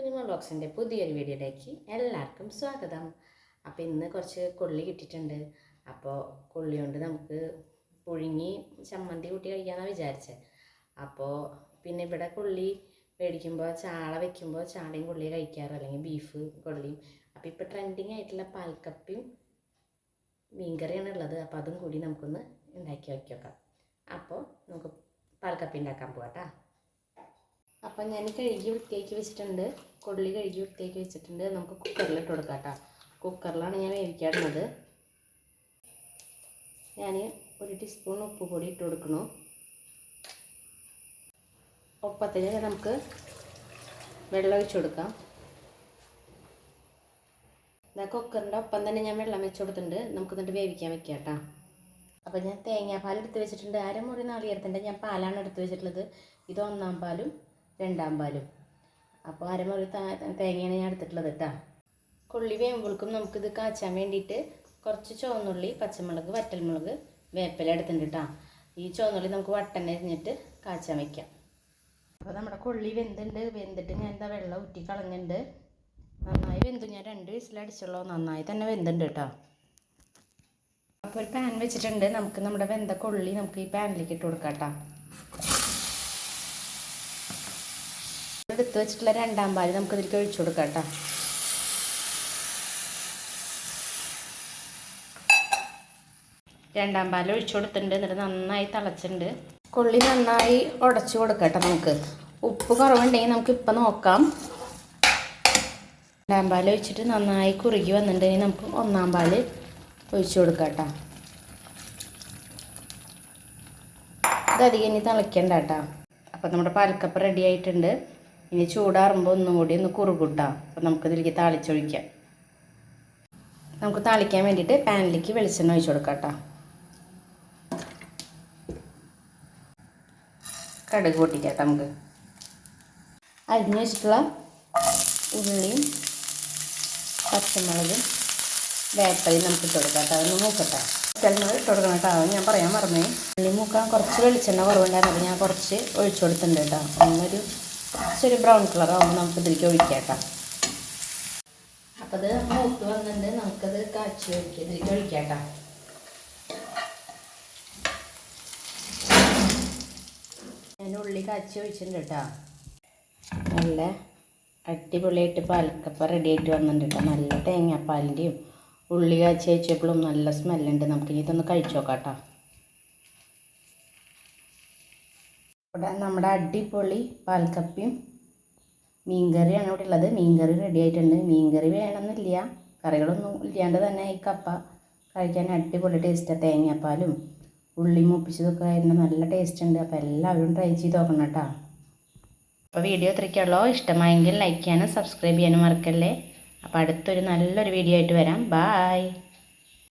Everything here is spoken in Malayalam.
കുഞ്ഞുമ ബ്ലോഗ്സിന്റെ പുതിയൊരു വീഡിയോയിലേക്ക് എല്ലാവർക്കും സ്വാഗതം. അപ്പോൾ ഇന്ന് കുറച്ച് കൊള്ളി കിട്ടിയിട്ടുണ്ട്. അപ്പോൾ കൊള്ളി കൊണ്ട് നമുക്ക് പുഴുങ്ങി ചമ്മന്തി കൂട്ടി കഴിക്കാമെന്നാണ് വിചാരിച്ചത് അപ്പോൾ പിന്നെ ഇവിടെ കൊള്ളി മേടിക്കുമ്പോൾ ചാള വെക്കുമ്പോൾ ചാളയും കൊള്ളിയും കഴിക്കാറ് അല്ലെങ്കിൽ ബീഫ് കൊള്ളിയും. അപ്പോൾ ഇപ്പോൾ ട്രെൻഡിങ് ആയിട്ടുള്ള പാൽക്കപ്പയും മീൻകറിയാണ് ഉള്ളത്. അപ്പോൾ അതും കൂടി നമുക്കൊന്ന് ഉണ്ടാക്കി വയ്ക്കി അപ്പോൾ നമുക്ക് പാൽക്കപ്പി ഉണ്ടാക്കാൻ പോകാം കേട്ടോ അപ്പം ഞാൻ കഴുകി വൃത്തിയാക്കി വെച്ചിട്ടുണ്ട്. കൊള്ളി കഴുകി വൃത്തിയാക്കി വെച്ചിട്ടുണ്ട്. നമുക്ക് കുക്കറിൽ ഇട്ട് കൊടുക്കാം കേട്ടോ കുക്കറിലാണ് ഞാൻ വേവിക്കാറുള്ളത്. ഞാൻ ഒരു ടീസ്പൂൺ ഉപ്പ് പൊടി ഇട്ട് കൊടുക്കണു ഒപ്പത്തിന് നമുക്ക് വെള്ളം ഒഴിച്ചു കൊടുക്കാം. ഇതാ കുക്കറിന്റെ ഒപ്പം തന്നെ ഞാൻ വെള്ളം വെച്ച് കൊടുത്തിട്ടുണ്ട്. നമുക്ക് എന്നിട്ട് വേവിക്കാൻ വെക്കാം കേട്ടോ അപ്പോൾ ഞാൻ തേങ്ങാപ്പാൽ എടുത്ത് വെച്ചിട്ടുണ്ട്. അരമുറി നാളികേരത്തിന്റെ ഞാൻ പാലാണ് എടുത്ത് വെച്ചിട്ടുള്ളത്. ഇത് ഒന്നാം പാലും രണ്ടാം പാലും. അപ്പോൾ അരമുറി തേങ്ങയാണ് ഞാൻ എടുത്തിട്ടുള്ളത് കേട്ടോ കൊള്ളി വേമ്പുൾക്കും നമുക്കിത് കാച്ചാൻ വേണ്ടിയിട്ട് കുറച്ച് ചുവന്നുള്ളി പച്ചമുളക് വറ്റൽമുളക് വേപ്പില എടുത്തിട്ടുണ്ട് കേട്ടോ ഈ ചുവന്നുള്ളി നമുക്ക് വട്ടൻ അരിഞ്ഞിട്ട് കാച്ചാൻ വെക്കാം. അപ്പോൾ നമ്മുടെ കൊള്ളി വെന്തുണ്ട്. വെന്തിട്ട് ഞാൻ എന്താ വെള്ളം ഊറ്റി കളഞ്ഞിട്ടുണ്ട്. നന്നായി വെന്തു. ഞാൻ രണ്ട് വിസിലടിച്ചുള്ളൂ നന്നായി തന്നെ വെന്തുണ്ട് കേട്ടോ അപ്പോൾ ഒരു പാൻ വെച്ചിട്ടുണ്ട്. നമുക്ക് നമ്മുടെ വെന്ത കൊള്ളി നമുക്ക് ഈ പാനിലേക്ക് ഇട്ട് കൊടുക്കാം കേട്ടോ എടുത്ത് വെച്ചിട്ടുള്ള രണ്ടാം പാൽ നമുക്ക് ഇതിലേക്ക് ഒഴിച്ചു കൊടുക്കാം കേട്ടോ. രണ്ടാം പാൽ ഒഴിച്ചു കൊടുത്തിട്ടുണ്ട്. എന്നിട്ട് നന്നായി തിളച്ചിട്ടുണ്ട്. കൊള്ളി നന്നായി ഉടച്ചു കൊടുക്കട്ടെ നമുക്ക്. ഉപ്പ് കുറവുണ്ടെങ്കിൽ നമുക്ക് ഇപ്പം നോക്കാം. രണ്ടാം പാൽ ഒഴിച്ചിട്ട് നന്നായി കുറുകി വന്നിട്ടുണ്ടെങ്കിൽ നമുക്ക് ഒന്നാം പാൽ ഒഴിച്ചു കൊടുക്കാം ഇത് അധികം ഇനി തിളയ്ക്കണ്ട കേട്ടോ. അപ്പം നമ്മുടെ പാൽക്കപ്പ് റെഡി ആയിട്ടുണ്ട്. ഇനി ചൂടാറുമ്പോൾ ഒന്നും കൂടി ഒന്ന് കുറുകുട്ടാം. അപ്പോൾ നമുക്കിതിലേക്ക് താളിച്ചൊഴിക്കാം. നമുക്ക് താളിക്കാൻ വേണ്ടിയിട്ട് പാനിലേക്ക് വെളിച്ചെണ്ണ ഒഴിച്ചു കൊടുക്കാം കടുക് പൊട്ടിക്കാം നമുക്ക്. അരിഞ്ഞ് വെച്ചിട്ടുള്ള ഉള്ളിയും പച്ചമുളകും വേപ്പയും നമുക്ക് ഇട്ട് കൊടുക്കാം കേട്ടോ. അതൊന്ന് മൂക്കട്ടെ. ചിലത് ഇട്ട് കൊടുക്കണം കേട്ടോ. ഞാൻ പറയാൻ മറന്നേ. ഉള്ളി മൂക്കാൻ കുറച്ച് വെളിച്ചെണ്ണ കുറവുണ്ടായിരുന്നു. ഞാൻ കുറച്ച് ഒഴിച്ചു കൊടുത്തിട്ടുണ്ട് കേട്ടോ. ഒന്നൊരു കുറച്ചൊരു ബ്രൗൺ കളർ ആകുമ്പോൾ നമുക്ക് ഇതിലേക്ക് ഒഴിക്കാം അപ്പൊ അത് മൂത്ത് വന്നിട്ട് നമുക്കത് കാച്ചി ഒഴിക്കാം ഇതിലേക്ക് ഒഴിക്കാം ഞാൻ ഉള്ളി കാച്ചി ഒഴിച്ചിട്ടുണ്ട് കേട്ടോ നല്ല അടിപൊളിയായിട്ട് പാലക്കപ്പ റെഡി ആയിട്ട് വന്നിട്ടുണ്ട് കേട്ടോ നല്ല തേങ്ങാപ്പാലിന്റെയും ഉള്ളി കാച്ചി വെച്ചപ്പോഴും നല്ല സ്മെല്ലുണ്ട് നമുക്കിനി ഇതൊന്ന് കഴിച്ചു നോക്കാം കേട്ടോ ഇവിടെ നമ്മുടെ അടിപൊളി പാൽക്കപ്പിയും മീൻകറിയാണ് ഇവിടെ ഉള്ളത്. മീൻകറി റെഡി ആയിട്ടുണ്ട്. മീൻകറി വേണമെന്നില്ല. കറികളൊന്നും ഇല്ലാണ്ട് തന്നെ ഈ കപ്പ കഴിക്കാൻ അടിപൊളി ടേസ്റ്റാണ് തേങ്ങാപ്പാലും ഉള്ളി മൂപ്പിച്ചതൊക്കെ ആയിരുന്നു. നല്ല ടേസ്റ്റ് ഉണ്ട്. അപ്പോൾ എല്ലാവരും ട്രൈ ചെയ്ത് നോക്കണം കേട്ടോ. അപ്പോൾ വീഡിയോ ഇത്രയ്ക്കുള്ളൂ. ഇഷ്ടമായെങ്കിൽ ലൈക്ക് ചെയ്യാനും സബ്സ്ക്രൈബ് ചെയ്യാനും മറക്കല്ലേ? അപ്പോൾ അടുത്തൊരു നല്ലൊരു വീഡിയോ ആയിട്ട് വരാം. ബായ്